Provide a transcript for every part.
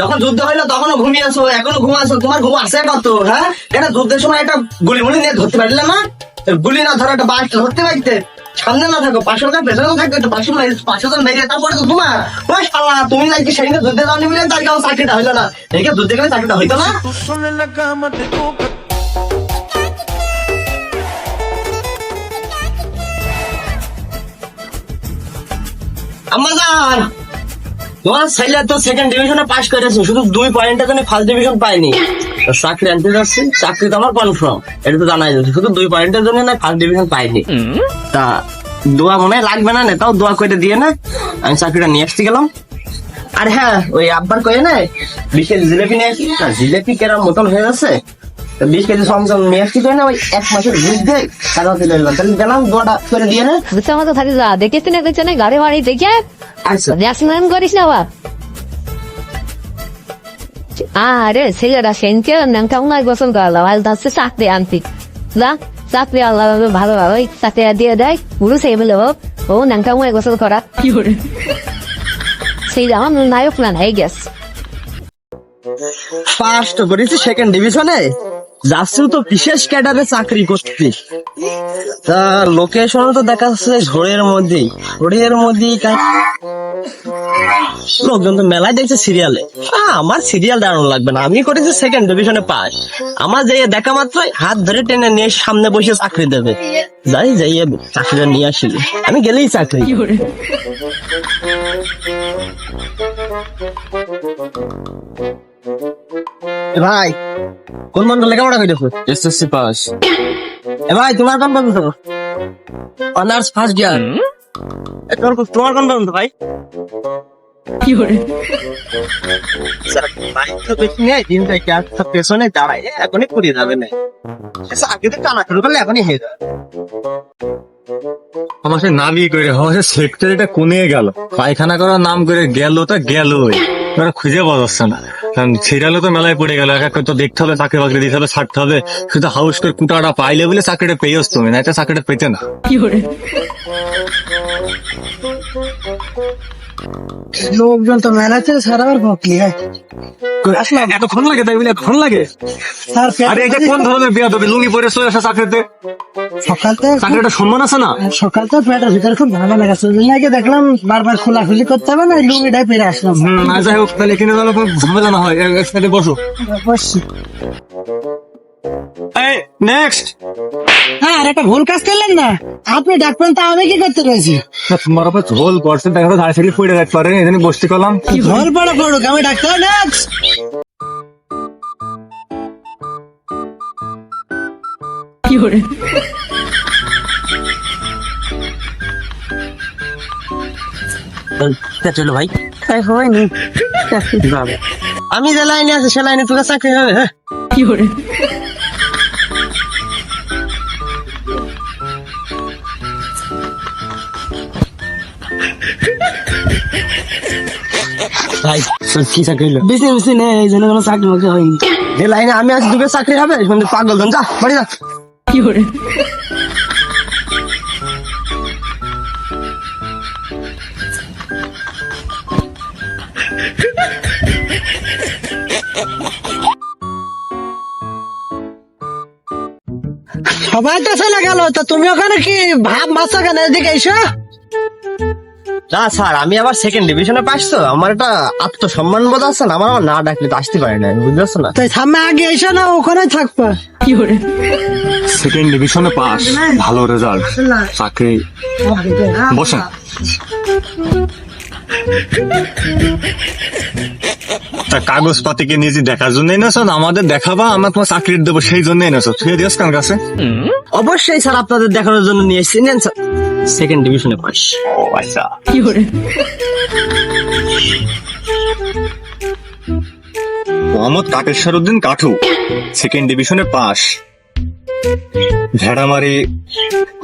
যখন যুদ্ধ হইল তখনও ঘুমিয়েছো এখনও ঘুমাছো তোমার ঘুম আছে কত হ্যাঁ? কেন যুদ্ধের সময় একটা গুলি মুলি নিয়ে ধরতে পারলে না? গুলি না ধরো একটা বাস ধরতে পারতে? সামনে না থাকো পাঁচশো টাকা পেছনে থাকো, একটা পাঁচশো পাঁচশো জন মেরে, তারপরে তো তোমার। ওই শালা, তুমি নাকি সেদিন যুদ্ধে যাওনি বলে তার কেমন চাকরিটা হইল না? এদিকে যুদ্ধে গেলে চাকরিটা হইতো না? Tú তোমার ছেলে তো সেকেন্ড ডিভিশনে পাস করেছে, শুধু দুই পয়েন্টের জন্য ফার্স্ট ডিভিশন পায়নি। চাকরি আনতে যাচ্ছি, চাকরি তো আমার কনফার্ম এটা তো জানাই যাচ্ছে, শুধু দুই পয়েন্টের জন্য না ফার্স্ট ডিভিশন পাইনি তা দোয়া মনে লাগবে না তাও দোয়া করে দিয়ে না, আমি চাকরিটা নিয়ে আসতে গেলাম। আর হ্যাঁ ওই আব্বার কয়ে না বিশ কেজি জিলেপি নিয়ে আসি। জিলেপি কেরাম মতন হয়ে গেছে তো বিশ কেজি সমসম নিয়ে আসছি না ওই এক মাসের বুঝতে টাকা তুলে নিলাম। তাহলে গেলাম দোয়াটা করে দিয়ে না। বুঝতে মতো থাকি যা দেখিস না দেখছে না গাড়ি বাড়ি দেখে আচ্ছা। রেশন করিস না আবার। আরে ছেলেরা সেনকে নামটা উনার গোসল করালাম আর যাচ্ছে চাকরি আনতি। যা চাকরি আল্লাহ ভালো ভালো ওই চাকরি দিয়ে দেয় পুরো সেই বলে ও নামটা করা? সেই আমার নায়ক না নাই গেছ পাস করেছি সেকেন্ড ডিভিশনে যাচ্ছি তো বিশেষ ক্যাডারে চাকরি করতে। তা লোকেশন তো দেখা যাচ্ছে ঝোড়ের মধ্যেই। ঝোড়ের মধ্যেই লোকজন তো মেলায় দেখছে সিরিয়ালে আমার সিরিয়াল দাঁড়ানো লাগবে না। আমি করেছি সেকেন্ড ডিভিশনে পাস আমার যাইয়ে দেখা মাত্রই হাত ধরে টেনে নিয়ে সামনে বসে চাকরি দেবে। যাই যাইয়ে চাকরিটা নিয়ে আসিল আমি গেলেই চাকরি। এ ভাই কোন বন্ধু লেখাপড়া দেখো এসএসসি পাস। এ ভাই তোমার কোন বন্ধু অনার্স ফার্স্ট ইয়ার। তোমার কোন- তোমার কোন বন্ধু ভাই? স্যার, ভাই তো বেশি নেই, দিন থেকে আর সব পেছনে দাঁড়ায়, এখনই পুড়িয়ে যাবে না। আচ্ছা, আগে তো টানা শুরু করলে এখনই হয়ে যাবে। আমার সে নাবি করে আমার সেক্টরিটা কোনে গেল? পায়খানা করার নাম করে গেল তা গেলই। ওরা খুঁজে পাওয়া যাচ্ছে না। কারণ সিরিয়ালে তো মেলায় পড়ে গেল, এক একটা তো দেখতে হবে চাকরি বাকরি দিতে হবে, ছাড়তে হবে। শুধু হাউস করে কুটাটা পাইলে বলে চাকরিটা পেয়েছ তুমি না এটা চাকরিটা পেতে না। লোকজন তো মেলাতে সারাবার ভক্তি হয় এতক্ষণ লাগে তাই বলে এতক্ষণ লাগে? স্যার আরে এটা কোন ধরনের বিয়া দেবে লুঙ্গি পরে চলে আসে চাকরিতে? সকাল থেকে চাকরিটা সম্মান আছে না? সকাল থেকে পেটের ভিতরে খুব লাগাচ্ছে ওই আগে দেখলাম বারবার খোলাখুলি করতে হবে না লুঙ্গিটাই পেরে আসলাম। আর যাই হোক তাহলে এখানে ঝামেলা না হয়। এক- এক সাইডে বসো। বসছি। এই নেক্সট হ্যাঁ আর একটা ভুল কাজ করলেন না। আপনি ডাকবেন তা আমি কি করতে রয়েছি তোমার উপর ঝোল করছে দেখা তো ধারে সাইডে পড়ে থাকতে পারে এই জন্য বসতে করলাম। ভুল পড়ে পড়ুক আমি ডাক্তার নেক্সট তা চলো ভাই। হয়নি। আমি যে লাইনে আছি সে লাইনে তোকে চাকরি হবে হ্যাঁ? ভাই কি চাকরি হলো বেশি বেশি নেই এই জন্য কোনো চাকরি বাকরি হয়নি। যে লাইনে আমি আছি তোকে চাকরি হবে? মানে পাগল জন যা বাড়ি যা। সবাই তো চলে গেল তা তুমি ওখানে কি ভাব মাছ কেন? এদিকে এসো। না স্যার আমি আবার সেকেন্ড ডিভিশনে পাস তো। আমার একটা আত্মসম্মান বোধ আছে না আমার আবার না ডাকলে তো আসতে পারে না বুঝতে পারছ না? তাই সামনে আগে এসো না ওখানে থাকবা। সেকেন্ড ডিভিশনে পাস ভালো রেজাল্ট চাকরি। বসেন। তা কাগজপাতি কি নিজে দেখার জন্য এনেছো আমাদের দেখাবা? আমরা তোমার চাকরি দেবো সেই জন্য এনেছো। তুই দিস কার কাছে। অবশ্যই স্যার আপনাদের দেখানোর জন্য নিয়ে এসেছি নেন স্যার সেকেন্ড ডিভিশনে পাস। ও আচ্ছা। কি করে? মোহাম্মদ কাকেশ্বর উদ্দিন কাঠু সেকেন্ড ডিভিশনে পাস। ভেড়ামারি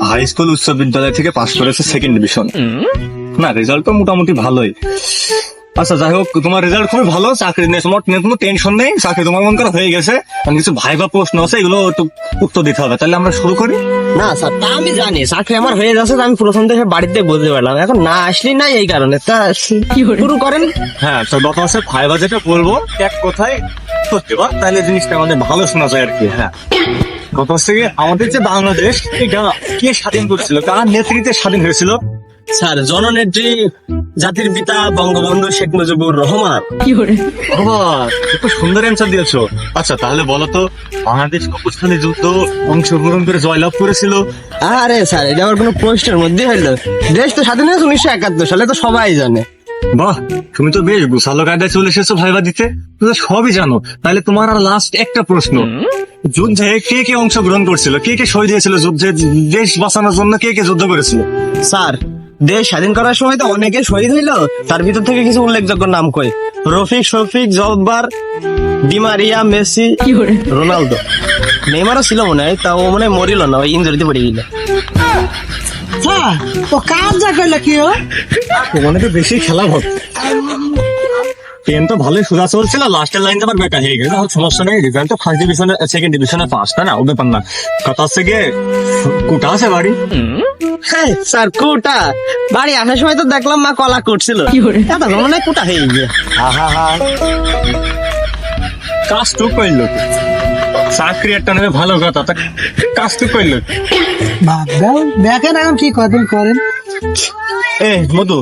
হাই স্কুল উচ্চ বিদ্যালয় থেকে পাস করেছে সেকেন্ড ডিভিশন। না রেজাল্ট তো মোটামুটি ভালোই। আচ্ছা যাই হোক তোমার রেজাল্ট খুবই ভালো চাকরি নিয়ে তোমার নিয়ে কোনো টেনশন নেই চাকরি তোমার মন করা হয়ে গেছে। আমি কিছু ভাইবা প্রশ্ন আছে এগুলো একটু উত্তর দিতে হবে। তাহলে আমরা শুরু করি? না স্যার তা আমি জানি। চাকরি আমার হয়ে যাচ্ছে তো আমি প্রথম থেকে বাড়িতে বুঝতে পারলাম। এখন না আসলি নাই এই কারণে। তা শুরু করেন। হ্যাঁ তো গত মাসে ভাইবা যেটা বলব এক কথায় সত্যি বা তাহলে জিনিসটা আমাদের ভালো শোনা যায় আর কি হ্যাঁ। গত মাস থেকে আমাদের যে বাংলাদেশ এটা কে স্বাধীন করছিল? কার নেতৃত্বে স্বাধীন হয়েছিল? স্যার জননেত্রী জাতির পিতা বঙ্গবন্ধু শেখ মুজিবুর রহমান। বাবা খুব সুন্দর অ্যান্সার দিয়েছ। আচ্ছা তাহলে বলো তো বাংলাদেশ যুদ্ধ অংশগ্রহণ করে জয়লাভ করেছিল। আরে স্যার এটা আমার কোনো প্রশ্নের মধ্যে হইল। দেশ তো স্বাধীন হয়েছে উনিশশো একাত্তর সালে তো সবাই জানে। বাহ তুমি তো বেশ গুছালো কায়দায় চলে এসেছ ভাইবা দিতে। তুমি তো সবই জানো। তাহলে তোমার আর লাস্ট একটা প্রশ্ন। যুদ্ধে কে কে অংশগ্রহণ করছিল? কে কে শহীদ হয়েছিল যুদ্ধে? দেশ বাঁচানোর জন্য কে কে যুদ্ধ করেছিল? স্যার দেশ স্বাধীন করার সময় তো অনেকে শহীদ হইল তার ভিতর থেকে কিছু উল্লেখযোগ্য নাম কই? Rafiq Shafiq Jabbar Di Maria Messi Ronaldo. নেইমারও ছিল মনে হয় তা ও মনে মরিল না ওই ইঞ্জুরিতে পড়ে গেল। হ্যাঁ তো কাজ যা কইলা কি ও? মনে তো বেশি খেলা হতো ট্রেন তো ভালোই সোজা চলছিল লাস্টের লাইন আবার বেকার হয়ে গেছে সমস্যা নেই রেজাল্ট তো ফার্স্ট ডিভিশনে সেকেন্ড ডিভিশনে পাস তাই না? ও ব্যাপার না। কথা হচ্ছে গিয়ে কোটা আছে বাড়ি? হ্যাঁ স্যার কুটা। বাড়ি আসার সময় তো দেখলাম মা কলা করছিল মনে হয় কুটা হয়ে গিয়ে। কাজ তো করল? চাকরি একটা নেবে ভালো কথা। কাজ তো করল? দেখেন এখন কি কদিন করেন। এ মধু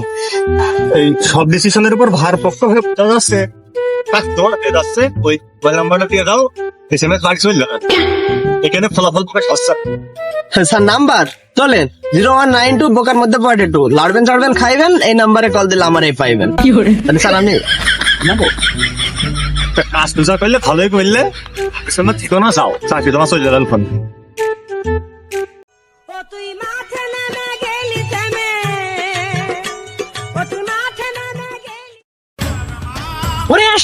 এই সব ডিসিশনের উপর ভার পক্ষ হয়ে পড়ে যাচ্ছে। যাচ্ছে ওই মোবাইল নাম্বারটা দিয়ে দাও এস এম এস বাড়ি এখানে ফলাফল প্রকাশ হচ্ছে। হ্যাঁ, স্যার নাম্বার চলেন জিরো ওয়ান নাইন টু বোকার মধ্যে পড়ে টু। লাড়বেন চাড়বেন খাইবেন এই নাম্বারে কল দিলে আমার এই পাইবেন। তাহলে স্যার আমি কাজ পূজা করলে ভালোই করলে ঠিকানা যাও চাকরি তোমার চলে যাবে ফোন।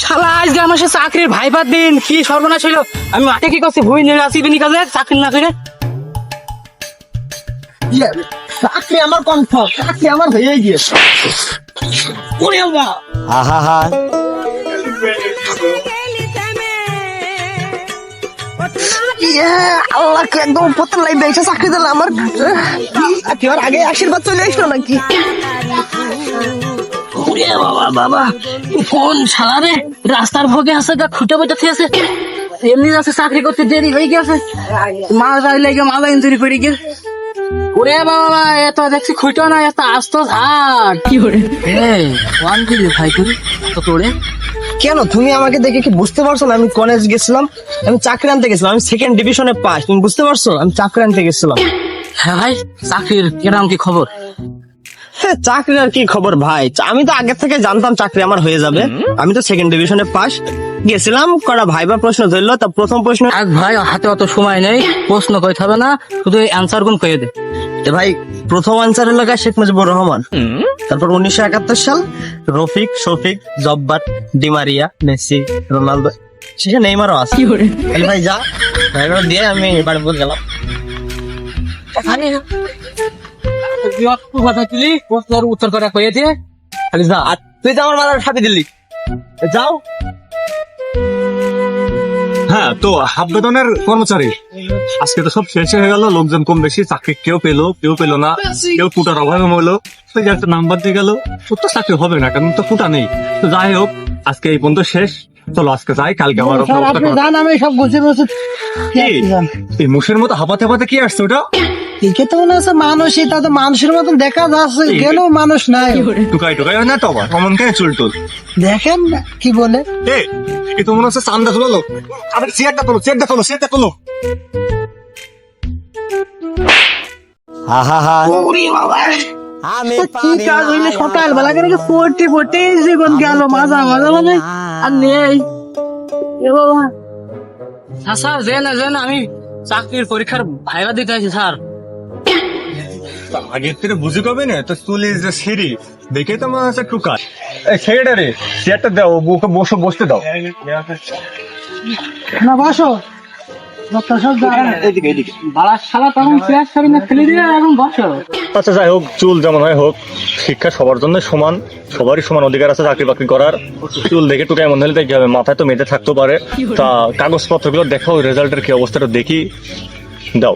শালা আজকে আমার সাথে চাকরির ভাইবার দিন কি সর্বনাশ হইল? আমি মাঠে কি করছি ভুই নিয়ে আসি বিনি কাজে চাকরি না করে? চাকরি আমার কনফার্ম চাকরি আমার হয়ে গিয়েছে। ওরে তুই মাঠে ইয়ে, আল্লাহকে একদম লাইফ এসে চাকরি দিলে আমার। আগে আশীর্বাদ চলে আসলো নাকি? ওরে বাবা বাবা। কোন শালা রাস্তার ভোগে আছে গা খুঁটে বইতে আছে এমনি আছে চাকরি করতে দেরি হয়ে গেছে। মাল যাই লাগে মালা ইঞ্জুরি করে গিয়ে ওরে বাবা এত দেখছি খুঁটো না এত আস্ত ঝাড়। কি করে এই ওয়ান দিলি ভাই করি তো তোরে। কেন? তুমি আমাকে দেখে কি বুঝতে পারছ না? আমি কলেজ গেছিলাম আমি চাকরি আনতে গেছিলাম আমি সেকেন্ড ডিভিশনে পাস তুমি বুঝতে পারছ? আমি চাকরি আনতে গেছিলাম। হ্যাঁ ভাই চাকরির কিরম কি খবর? হ্যাঁ চাকরির আর কি খবর ভাই? আমি তো আগে থেকে জানতাম চাকরি আমার হয়ে যাবে। আমি তো সেকেন্ড ডিভিশনে পাস গেছিলাম কটা ভাইবা প্রশ্ন ধরলো তা প্রথম প্রশ্ন এক ভাই হাতে অত সময় নেই। প্রশ্ন কইতে হবে না শুধু অ্যান্সার গুন কয়ে দে। ভাই প্রথম আনসার হলো গা শেখ মুজিবুর রহমান। তারপর উনিশশো একাত্তর সাল Rafiq Shafiq Jabbar Di Maria Messi Ronaldo শেষে নেইমারও আছে। ভাই যা। ভাইবা দিয়ে আমি বাড়ি বলে গেলাম। উত্তর করে কয়ে দিয়ে খালি যা। আর তুই তো আমার মাথার ছাপি দিলি। যাও। হ্যাঁ তো হাফ বেতনের কর্মচারী। আজকে তো সব শেষ হয়ে গেল লোকজন কম বেশি চাকরি কেউ পেল কেউ পেল না। কেউ কুটার অভাবে তো একটা নাম্বার দিয়ে গেল তো চাকরি হবে না কারণ তো কুটা নেই। তো যাই হোক আজকে এই পর্যন্ত শেষ। চলো আজকে যাই কালকে আবার স্যার আপনি জান আমি সব গুছিয়ে বসে এই মুখের মতো হাঁপাতে হাঁপাতে কি আসছে ওটা? একে তো মনে হচ্ছে মানুষই তা তো মানুষের মতন দেখা যাচ্ছে গেলেও মানুষ নাই? টুকাই টুকাই না তো আবার অমন কেন চুল টুল? দেখেন কি বলে? এ তো মনে হচ্ছে চান্দা তোলো আরে চেয়ারটা তোলো চেয়ারটা তোলো চেয়ারটা তোলো। কি কাজ হইলে সকালবেলা করে পড়তে পড়তে জীবন গেল মাজা মাজা মানে আর নেই স্যার যে না যে না আমি চাকরির পরীক্ষার ভাইবা দিতে আছি স্যার। আগের থেকে বুঝে কবে না? তো তুলি যে সিঁড়ি দেখে তো মনে হচ্ছে টুকা। এই রে চেয়ারটা দাও বসে বসতে দাও। না বসো। আচ্ছা যাই হোক চুল যেমন হয় হোক শিক্ষা সবার জন্য সমান সবারই সমান অধিকার আছে চাকরি বাকরি করার। চুল দেখে টুকায় মনে হলে কি হবে। মাথায় তো মেয়েতে থাকতে পারে। তা কাগজপত্রগুলো দেখো রেজাল্টের কি অবস্থাটা দেখি। দাও।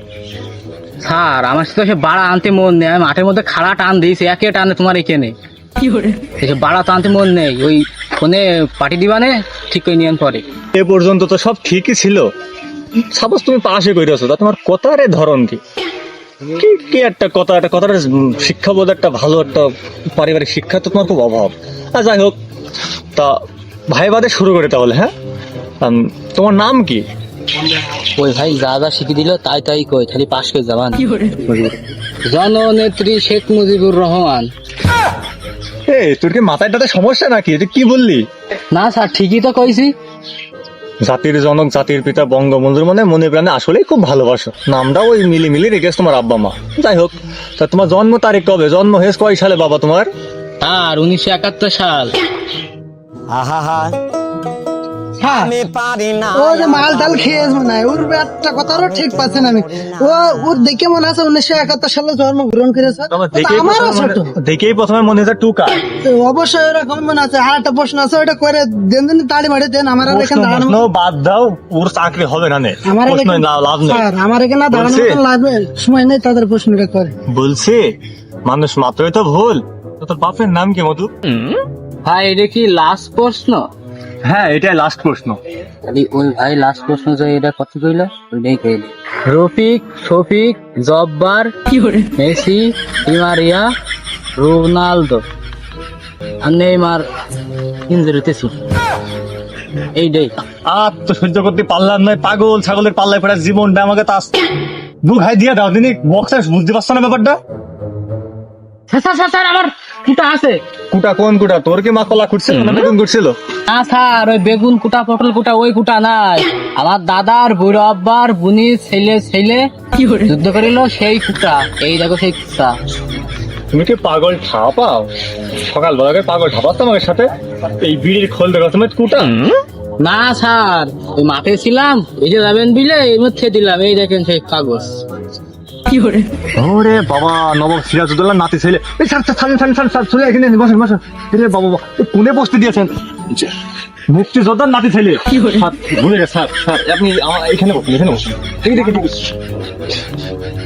স্যার আমার সাথে সে বাড়া আনতে মন নেই। আমি মাঠের মধ্যে খাড়া টান দিয়েছি একে টানে তোমার এখানে। সে বাড়া তো আনতে মন নেই ওই ফোনে পাঠিয়ে দিবানে ঠিক করে নিয়ে পরে। এ পর্যন্ত তো সব ঠিকই ছিল। সাপোজ তুমি পাশে কইরেছো তা তোমার কথার ধরন কি? কি কি একটা কথা একটা কথার শিক্ষাবোধ একটা ভালো একটা পারিবারিক শিক্ষা তো তোমার খুব অভাব। আর যাই হোক তা ভাই বাদে শুরু করে তাহলে হ্যাঁ? তোমার নাম কি? ওই ভাই যা যা শিখে দিল তাই তাই কই খালি পাশ করে যাবান জননেত্রী শেখ মুজিবুর রহমান। এই তোর কি মাথায় টাতে সমস্যা নাকি? তুই কি বললি? না স্যার ঠিকই তো কইছি। জাতির জনক জাতির পিতা বঙ্গবন্ধুর মনে মনে প্রাণে আসলেই খুব ভালোবাসো। নামটাও ওই মিলি মিলি রেখেছ তোমার আব্বা মা। যাই হোক তা তোমার জন্ম তারিখ কবে? জন্ম হয়েছে কয় সালে বাবা তোমার? আর উনিশশো একাত্তর সাল। হ্যাঁ ও যে মাল টাল খেয়েছ মনে হয় ওর একটা কথারও ঠিক পাচ্ছে না আমি। ও ওর দেখে মনে আছে উনিশশো একাত্তর সালে জন্মগ্রহণ করেছে। আমারও ছোট। দেখেই প্রথমে মনে হচ্ছে টুকা। তো অবশ্যই ওরকম মনে আছে। আর একটা প্রশ্ন আছে ওটা করে দেন দিন তাড়ি মারি দেন। আমার আর এখানে দাঁড়ানো বাদ দাও ওর চাকরি হবে না নে। আমার এখানে- না- লাভ নেই। আমার এখানে দাঁড়ানো বলছি? সময় নেই তাদের প্রশ্নটা করে। বলছি মানুষ মাত্রই তো ভুল। তোর বাপের নাম কি মধু? ভাই এটা কি লাস্ট প্রশ্ন? হ্যাঁ এটাই লাস্ট প্রশ্ন। খালি ওই ভাই লাস্ট প্রশ্ন যে এটা কত কইল? ওইটাই কইল। Rafiq Shafiq Jabbar Messi Di Maria Ronaldo আর নেইমার ইনজুরিতে ছিল এইটাই আর তো সহ্য করতে পারলাম না পাগল ছাগলের পাল্লায় পড়া জীবনটা আমাকে তাস। দু ঘাই দিয়ে দাও দিনি বক্সার বুঝতে পারছ না ব্যাপারটা? স্যার স্যার আমার কুটা আছে? কুটা কোন কুটা? তোর কি মা কলা কুটছিল না বেগুন কুটছিল না স্যার ওই বেগুন কুটা পটল কুটা ওই কুটা নাই। আমার দাদার বুড়ো আব্বার বুনি ছেলে ছেলে যুদ্ধ করিল সেই কুটা। এই দেখো সেই কুটা। তুমি কি পাগল ঠাপাও সকাল বেলাকে পাগল ঠাপাস তোমার সাথে? এই বিড়ির খোল দেখো তুমি কুটা। না স্যার ওই মাঠে ছিলাম এই যে যাবেন বিলে এর মধ্যে দিলাম এই দেখেন সেই কাগজ। ওরে? বাবা নবাব সিরাজউদ্দৌলার নাতি ছেলে। এই sir sir sir sir sir চলে এখানে বসেন বসেন। রে বাবা বাবা কোনে বসতে দিয়েছেন? মুক্তিযোদ্ধার নাতি ছেলে। স্যার, ভুলে গেছে স্যার স্যার আপনি এখানে বসুন এখানে বসুন। ঠিক ঠিক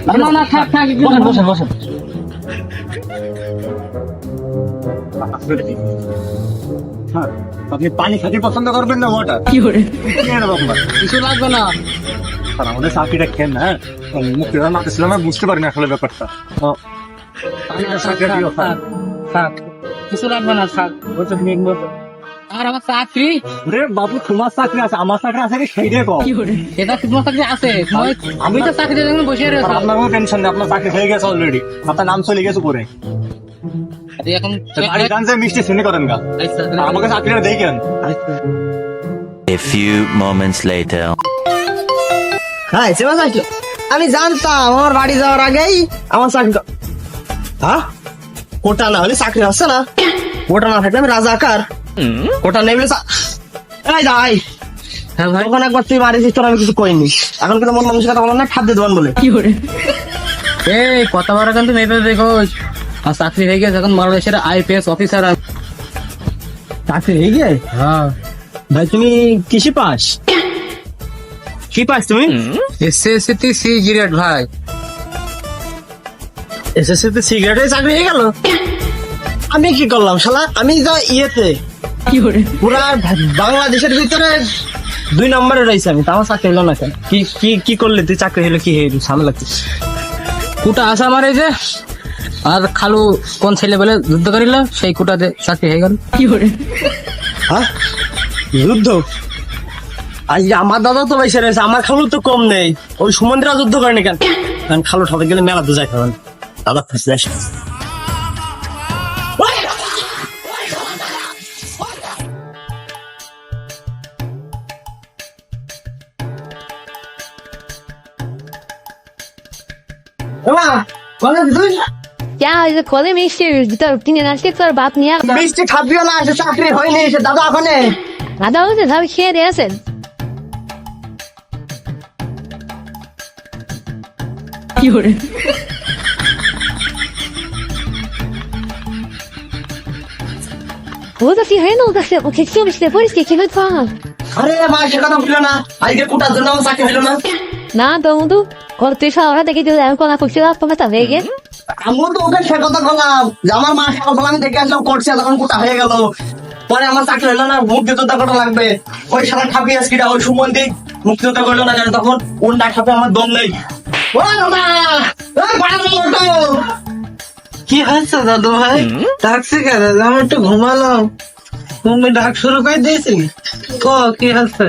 না না থাক থাক বসেন বসেন বসেন। আপনি পানি খাতে পছন্দ করবেন না ওয়াটার কি করে কিছু লাগবে না। স্যার আমাদের চাকরিটা খেন না হ্যাঁ মুক্তিযোদ্ধার নাতি ছিল আমরা বুঝতে পারি না আসলে ব্যাপারটা। স্যার। না আর আমার চাকরি রে বাবু তোমার চাকরি আছে আমার চাকরি আছে সেইটাই কম এটা তোমার চাকরি আছে? আমি তো চাকরি জন্য বসে রয়েছি আপনার কোনো টেনশন নেই আপনার চাকরি হয়ে গেছে অলরেডি আপনার নাম চলে গেছে পরে এখন বাড়ি গান যে মিষ্টি শুনে করেন গা। আমাকে চাকরিটা দেখেন। A few moments later. হ্যাঁ সে মাস আসলো আমি জানতাম আমার বাড়ি যাওয়ার আগেই আমার চাকরি হ্যাঁ কোটা না হলে চাকরি হচ্ছে না। কোটা না থাকলে আমি রাজাকার। কোটা নেই বলে এই যাই হ্যাঁ ভাই। তখন একবার তুই মারিছিস তোর আমি কিছু কইনি। এখন কিন্তু মন মানুষের কথা বলার না খাদ্য দেওয়ান বলে। এই কত বড় কিন্তু মেপে দেখো আমার চাকরি হয়ে গেছে এখন বাংলাদেশের আইপিএস অফিসার চাকরি হয়ে গিয়ে? হ্যাঁ। ভাই তুমি কৃষি পাস? কি পাস তুমি? এসএসসি তে সি গ্রেড ভাই। এসএসসি তে সিগারেটে চাকরি হয়ে গেল? আমি কি করলাম শালা? আমি যা ইয়েতে কি করে? পুরা বাংলাদেশের ভিতরে দুই নম্বরে রয়েছে আমি তো আমার চাকরি হলো না কেন? কি কি কি করলে? তুই চাকরি হলো কি হয়ে সামনে লাগছিস কুটা আসা আমার এই যে আর খালু কোন ছেলে বলে যুদ্ধ করিল সেই কুটাতে চাকরি হয়ে গেল। কি করে? হ্যাঁ? যুদ্ধ? আজ আমার দাদা তো বেশি রয়েছে আমার খালু তো কম নেই। ওই সুমন্দিরা যুদ্ধ করেনি কেন? কারণ খালু ঠাবে গেলে মেলা তো যায় খাবেন দাদা ফাঁসে আসে খোলে মিষ্টি ভিতর কিনে আসতে তোর বাপ নিয়ে। মিষ্টি খাবিও না চাকরি হয়নি দাদা ওখানে। আদা হয়েছে সব খেয়ে দিয়েছেন 有人。ও দাসি হয়ে নাও কাছে ও খেতে হবে সে পরিস্থিতি কি হচ্ছে আরে ভাই সেটা তো ভুলো না। আজকে কোটার জন্য আমার হলো না। না দমদু ঘর তুই সারা দেখে দিও এখন কোনা করছিল তোমার তা ভেগে আমিও তো ওদের সে কথা বললাম। যে আমার মা সকাল আমি দেখে আসলাম করছে তখন কোটা হয়ে গেল। পরে আমার চাকরি হলো না মুক্তিযোদ্ধা কটা লাগবে? ওই সারা খাপি আজকিটা ওই সুমন্দির মুক্তিযোদ্ধা করল না কেন তখন? ওর না খাপে আমার দম নেই। কি হয়েছে দাদু ভাই? ডাকছি কেন আমি একটু ঘুমালাম। তুমি ডাক শুরু করে দিয়েছি ক? কি হয়েছে?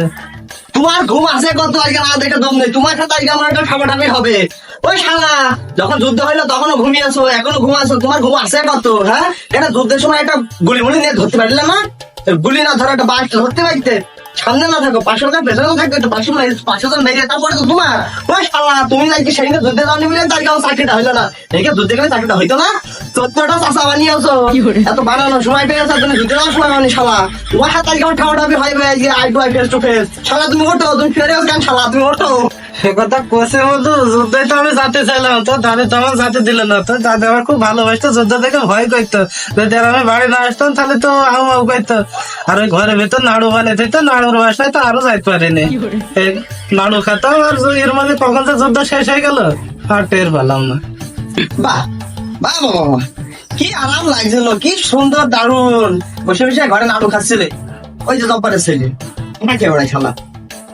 তোমার ঘুম আছে কত? আজকে না দেখে দম নেই। তোমার সাথে আজকে আমার একটা ঠাপাঠাপি হবে। ওই শালা যখন যুদ্ধ হইল তখনও ঘুমিয়েছো এখনও ঘুমাছো তোমার ঘুম আছে কত হ্যাঁ? এটা যুদ্ধের সময় একটা গুলি মুলি নিয়ে ধরতে পারলে না? গুলি না ধরো একটা বাস ধরতে পারতে? সামনে না থাকো পাশে না পেছনে একটা পাশে পাশে তো মেরে তারপরে তো তোমার। ওই শালা তুমি নাকি সেদিন যুদ্ধে যাওনি বলে তার কারণ চাকরিটা হইল না। দেখে যুদ্ধে গেলে চাকরিটা হইতো না? চোদ্দটা চাষা বানিয়েছো এত বানানো সময় পেয়েছ তুমি যুদ্ধে যাওয়ার সময় মানে শালা। ও হাত আজকে ঠাউটাবি হবে আজকে eye to eye face to face. শালা তুমি ওঠো তুমি ফেরে কেন শালা তুমি ওঠো। সে কথা কোসে মতো যুদ্ধে তো আমি যেতে চাইলাম। তো দাদু তো আমার যেতে দিল না তো দাদু আমার খুব ভালোবাসতো যুদ্ধ দেখে ভয় করতো। যদি আর আমি বাড়ি না আসতাম তাহলে তো আউ আউ করতো। আর ওই ঘরের ভেতর নাড়ু বানাতে তো নাড়ুর বাসায় তো আরও যাইতে পারিনি। নাড়ু খেতাম আর এর মধ্যে কখন তো যুদ্ধ শেষ হয়ে গেল আর টের পেলাম না। বাহ বাহ বাবা কি আরাম লাগছিল কি সুন্দর দারুণ বসে বসে ঘরে নাড়ু খাচ্ছিলে। ওই যে জব্বারের ছেলে এটা কে ওরাই শালা?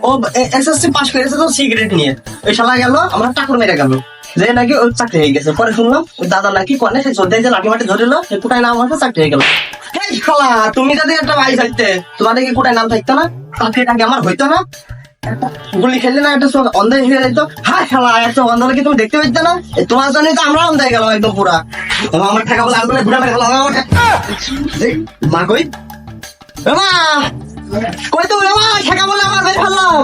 ও এসএসসি পাস করেছে তো সিগারেট নিয়ে। ওই শালা গেল, আমার টাকুর মেরে গেল। যে নাকি ওর চাকরি হয়ে গেছে। পরে শুনলাম ওই দাদা নাকি কনে, সে চোদ্দ যে লাঠি মাটি ধরিল, সে কোটায় নাম আছে, চাকরি হয়ে গেল। হেই শালা, তুমি যদি একটা ভাই থাকতে, তোমাদের কি কোটায় নাম থাকতো না? চাকরিটা কি আমার হইতো না? গুলি খেললে না একটা চোখ অন্ধ হয়ে যেত হ্যাঁ খেলা একটা অন্ধ কি তুমি দেখতে পেতে না? তোমার জন্য তো আমরা অন্ধ গেলাম একদম পুরা। আমার টাকা বলে আগুনে ঘুরে মা কই? মা! কই তো বলে আমার বের ফেললাম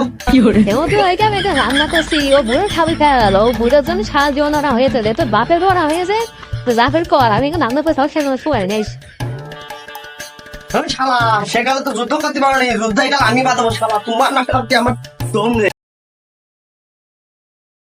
এমন তো ওই কামে রান্না করছি। ও বুড়ো খাবি খেয়াল ও বুড়োর জন্য সারা জীবন ওরা হয়েছে যে তোর বাপের ওরা হয়েছে? তো বাপের কর আমি রান্না করে সব খেয়ে শুয়ে নেই। শালা সেকালে তো যুদ্ধ করতে পারো যুদ্ধ আমি বাঁধাবো শালা। তোমার না আমার দম নেই